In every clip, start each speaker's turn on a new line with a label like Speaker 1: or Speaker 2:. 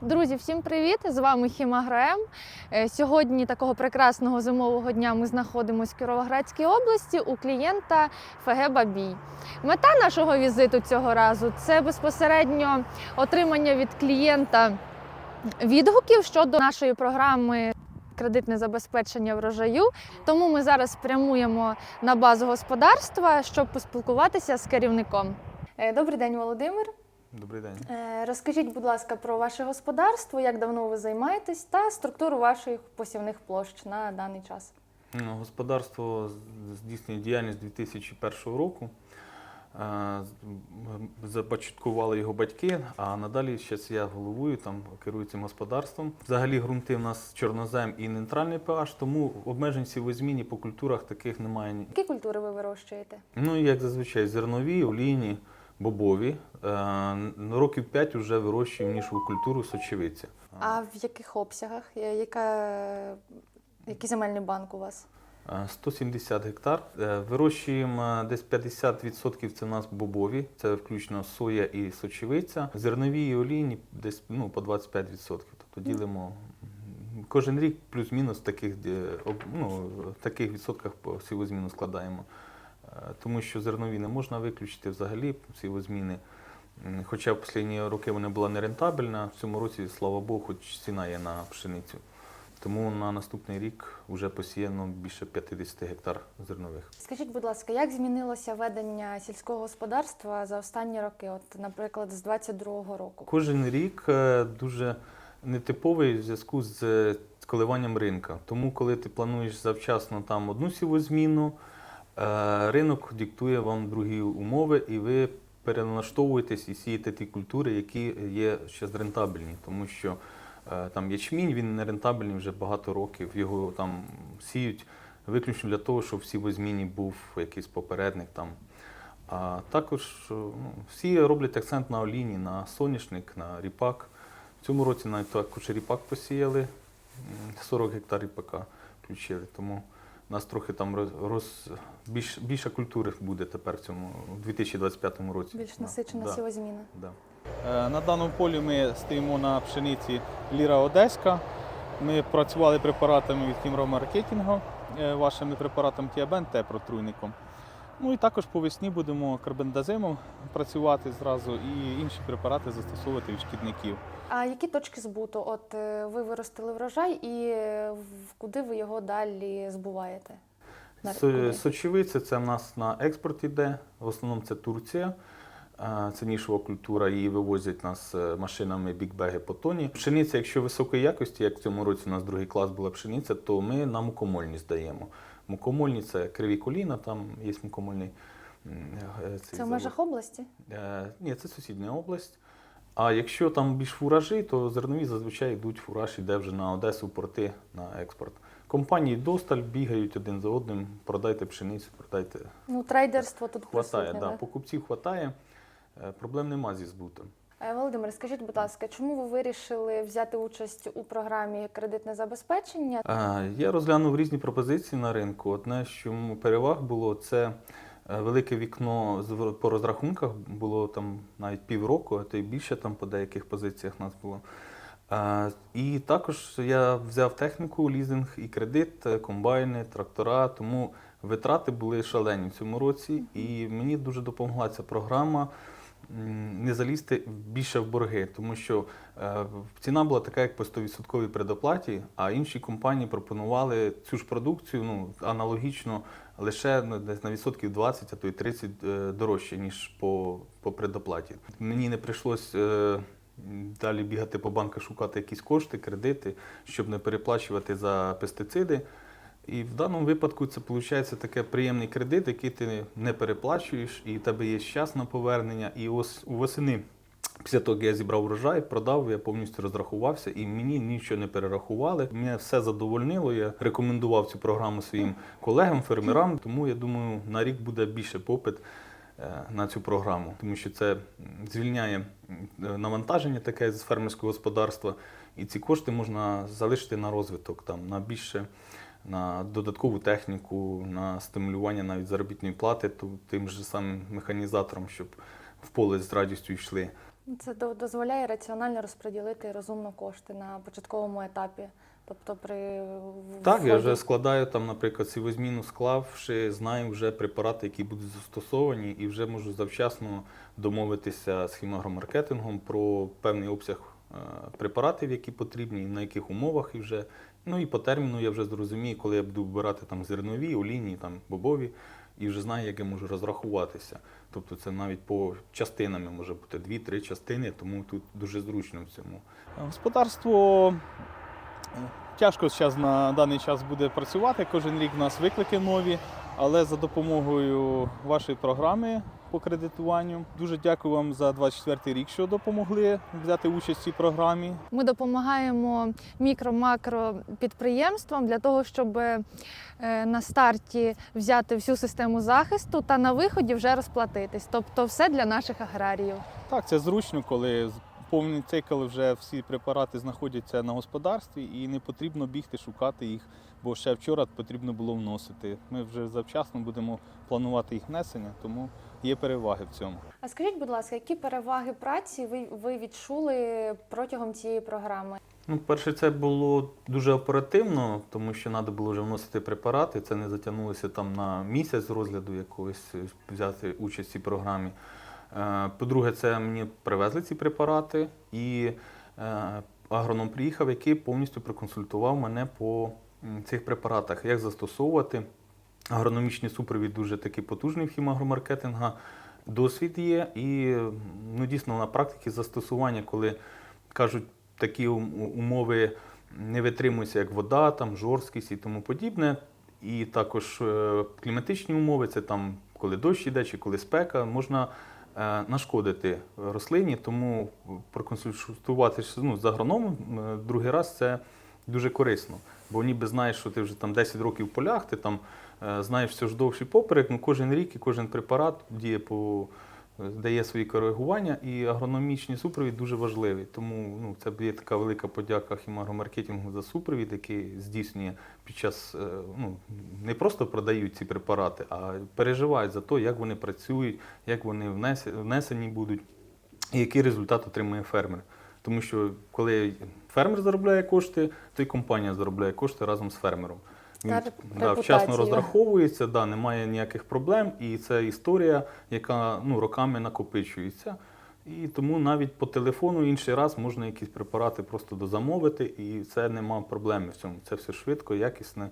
Speaker 1: Друзі, всім привіт! З вами Хімагроем. Е, Сьогодні такого прекрасного зимового дня ми знаходимося в Кіровоградській області у клієнта ФГ Бабій. Мета нашого візиту цього разу це безпосередньо отримання від клієнта відгуків щодо нашої програми. Кредитне забезпечення врожаю, тому ми зараз прямуємо на базу господарства, щоб поспілкуватися з керівником. Е, Добрий день, Володимир.
Speaker 2: Добрий день.
Speaker 1: Е, Розкажіть, будь ласка, про ваше господарство, як давно ви займаєтесь, та структуру ваших посівних площ на даний час.
Speaker 2: Ну, Господарство здійснює діяльність 2001 року. Е, Започаткували його батьки, а надалі зараз я головую, там керую цим господарством. Взагалі ґрунти в нас чорнозем і нейтральний pH, тому обмежень сівозміні по культурах таких немає.
Speaker 1: Які культури ви вирощуєте?
Speaker 2: Ну, як зазвичай, зернові, олійні, бобові. Е, Років 5 вже вирощуємо нішову культуру сочевиця.
Speaker 1: А в яких обсягах? Е, Яка, який земельний банк у вас?
Speaker 2: Е, 170 гектар. Е, Вирощуємо е, десь 50% це у нас бобові, це включно соя і сочевиця. Зернові і олійні десь ну, по 25%. Тобто ділимо кожен рік плюс-мінус в таких, е, ну, таких відсотках по сівозміну складаємо. Тому що зернові не можна виключити взагалі сівозміни. Хоча в останні роки вона була нерентабельна, в цьому році, слава Богу, хоч ціна є на пшеницю. Тому на наступний рік вже посіяно більше 50 гектар зернових.
Speaker 1: Скажіть, будь ласка, як змінилося ведення сільського господарства за останні роки, от, наприклад, з 22-го року?
Speaker 2: Кожен рік е, дуже нетиповий в зв'язку з е, коливанням ринка. Тому, коли ти плануєш завчасно там одну сівозміну, ринок диктує вам другі умови, і ви переналаштовуєтесь і сієте ті культури, які є ще рентабельні. Тому що е, там ячмінь він не рентабельний вже багато років. Його там сіють виключно для того, щоб в сівозміні був якийсь попередник там. А також е, ну, всі роблять акцент на оліні, на соняшник, на ріпак. В цьому році навіть також ріпак посіяли, 40 гектар ріпака включили. Тому нас трохи там роз, роз- більш, більше культури буде тепер в цьому у 2025 році.
Speaker 1: Більш насичена
Speaker 2: да,
Speaker 1: сівозміна.
Speaker 2: Да.
Speaker 3: Е, На даному полі ми стоїмо на пшениці Ліра Одеська. Ми працювали препаратами від Кімро Маркетінгу, е, вашими препаратами Тіабен та протруйником. Ну і також по весні будемо карбендазимом працювати зразу і інші препарати застосовувати від шкідників.
Speaker 1: А які точки збуту? От е, ви виростили врожай і е, куди ви його далі збуваєте?
Speaker 2: Сочевиця це в нас на експорт іде. В основному це Турція. Це нішова культура, її вивозять нас е, машинами бікбеги по тоні. Пшениця, якщо високої якості, як в цьому році у нас другий клас була пшениця, то ми на мукомольні здаємо. Мукомольні це криві коліна, там є мукомольний. е, цей
Speaker 1: Це в межах області?
Speaker 2: Е, Ні, це сусідня область. А якщо там більш фуражі, то зернові зазвичай йдуть фураж, іде вже на Одесу, порти на експорт. Компанії досталь бігають один за одним, продайте пшеницю, продайте.
Speaker 1: Ну, трейдерство тут
Speaker 2: Хватає, да, покупців хватає, е, проблем нема зі збутом.
Speaker 1: Е, Володимир, скажіть, будь ласка, чому ви вирішили взяти участь у програмі кредитне забезпечення?
Speaker 2: Я розглянув різні пропозиції на ринку. Одне, що переваг було, це е, велике вікно по розрахунках було там навіть півроку, а то й більше там по деяких позиціях нас було. І також я взяв техніку, лізинг і кредит, е, комбайни, трактора, тому витрати були шалені в цьому році. І мені дуже допомогла ця програма не залізти більше в борги, тому що е, ціна була така, як по 100% предоплаті, а інші компанії пропонували цю ж продукцію ну, аналогічно лише десь на відсотків 20, а то й 30 е, дорожче, ніж по, по предоплаті. Мені не прийшлось. е, Далі бігати по банках, шукати якісь кошти, кредити, щоб не переплачувати за пестициди. І в даному випадку це виходить таке приємний кредит, який ти не переплачуєш, і в тебе є час на повернення. І ось у восени, після того, як я зібрав урожай, продав, я повністю розрахувався, і мені нічого не перерахували. Мене все задовольнило. Я рекомендував цю програму своїм колегам, фермерам. Тому я думаю, на рік буде більше попит е, на цю програму, тому що це звільняє навантаження таке з фермерського господарства, і ці кошти можна залишити на розвиток, там на більше. На додаткову техніку, на стимулювання навіть заробітної плати ту- тим же самим механізаторам, щоб в поле з радістю йшли.
Speaker 1: Це дозволяє раціонально розподілити розумно кошти на початковому етапі. Тобто при
Speaker 2: Так, я вже складаю там, наприклад, сівозміну склавши, знаю вже препарати, які будуть застосовані, і вже можу завчасно домовитися з хімагромаркетингом про певний обсяг е, препаратів, які потрібні, і на яких умовах і вже. Ну і по терміну я вже зрозумію, коли я буду вибирати там зернові, олійні, там бобові, і вже знаю, як я можу розрахуватися. Тобто це навіть по частинами може бути дві-три частини, тому тут дуже зручно в цьому.
Speaker 3: Господарство е, тяжко зараз на даний час буде працювати. Кожен рік у нас виклики нові, але за допомогою вашої програми по кредитуванню. Дуже дякую вам за 24 рік, що допомогли взяти участь в цій програмі.
Speaker 1: Ми допомагаємо мікро-макро підприємствам для того, щоб е, на старті взяти всю систему захисту та на виході вже розплатитись. Тобто все для наших аграріїв.
Speaker 3: Так, це зручно, коли повний цикл вже всі препарати знаходяться на господарстві і не потрібно бігти шукати їх, бо ще вчора потрібно було вносити. Ми вже завчасно будемо планувати їх внесення, тому є переваги в цьому.
Speaker 1: А скажіть, будь ласка, які переваги праці ви, ви відчули протягом цієї програми?
Speaker 2: Ну, перше, це було дуже оперативно, тому що треба було вже вносити препарати. Це не затягнулося там на місяць розгляду якогось взяти участь в цій програмі. Е, По-друге, це мені привезли ці препарати, і е, агроном приїхав, який повністю проконсультував мене по цих препаратах, як застосовувати. Агрономічний супровід дуже такий потужний в хімагромаркетинга. Досвід є, і ну, дійсно на практиці застосування, коли кажуть, такі умови не витримуються, як вода, там, жорсткість і тому подібне. І також е, кліматичні умови, це там, коли дощ іде чи коли спека, можна е, нашкодити рослині, тому проконсультуватися ну, з агрономом е, другий раз це дуже корисно. Бо ніби знаєш, що ти вже там 10 років в полях, ти там знаєш все ж довший поперек, ну кожен рік і кожен препарат діє по дає свої коригування, і агрономічний супровід дуже важливий. Тому ну, це є така велика подяка хімагромаркетингу за супровід, який здійснює під час е, ну, не просто продають ці препарати, а переживають за те, як вони працюють, як вони внесені будуть, і який результат отримує фермер. Тому що коли фермер заробляє кошти, то і компанія заробляє кошти разом з фермером. Він да, вчасно розраховується, да, немає ніяких проблем, і це історія, яка ну, роками накопичується. І тому навіть по телефону інший раз можна якісь препарати просто дозамовити, і це нема проблеми в цьому. Це все швидко, якісне.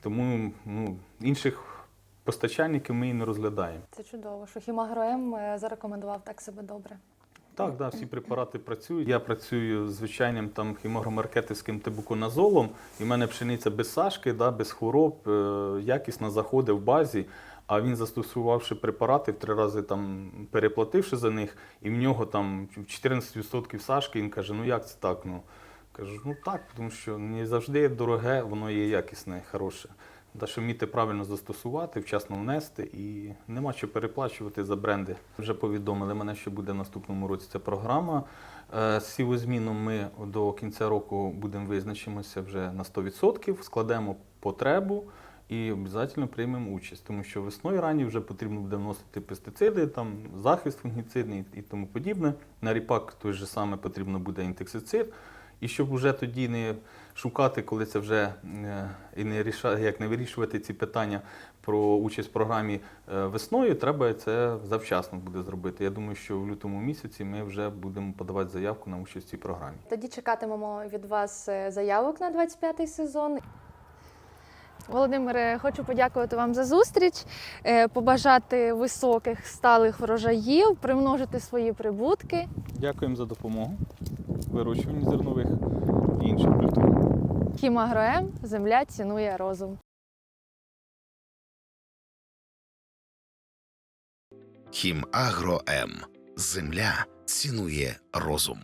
Speaker 2: Тому ну, інших постачальників ми і не розглядаємо.
Speaker 1: Це чудово, що Хімагроем е, зарекомендував так себе добре.
Speaker 2: Так, да, всі препарати працюють. Я працюю з звичайним там хімагромаркетівським тибуконазолом, і в мене пшениця без сашки, да, без хвороб, е, якісно заходить в базі. А він застосувавши препарати в три рази там переплативши за них, і в нього там 14% сашки, він каже, ну як це так? Ну кажу, ну так, тому що не завжди дороге, воно є якісне, хороше. Що вміти правильно застосувати, вчасно внести і нема що переплачувати за бренди. Вже повідомили мене, що буде в наступному році ця програма. Е, З сівозміном ми до кінця року будемо визначимося вже на 100%, складемо потребу і обов'язково приймемо участь, тому що весною ранні вже потрібно буде вносити пестициди, там захист фунгіцидний і тому подібне. На ріпак той же саме потрібно буде інтексицид. І щоб вже тоді не шукати, коли це вже е, і не ріша, як не вирішувати ці питання про участь в програмі е, весною, треба це завчасно буде зробити. Я думаю, що в лютому місяці ми вже будемо подавати заявку на участь в цій програмі.
Speaker 1: Тоді чекатимемо від вас е, заявок на 25-й сезон. Володимире, хочу подякувати вам за зустріч, побажати високих сталих врожаїв, примножити свої прибутки.
Speaker 3: Дякуємо за допомогу вирощуванні зернових і інших культур.
Speaker 1: Хімагроем земля цінує розум.
Speaker 4: Хімагроем. М. Земля цінує розум.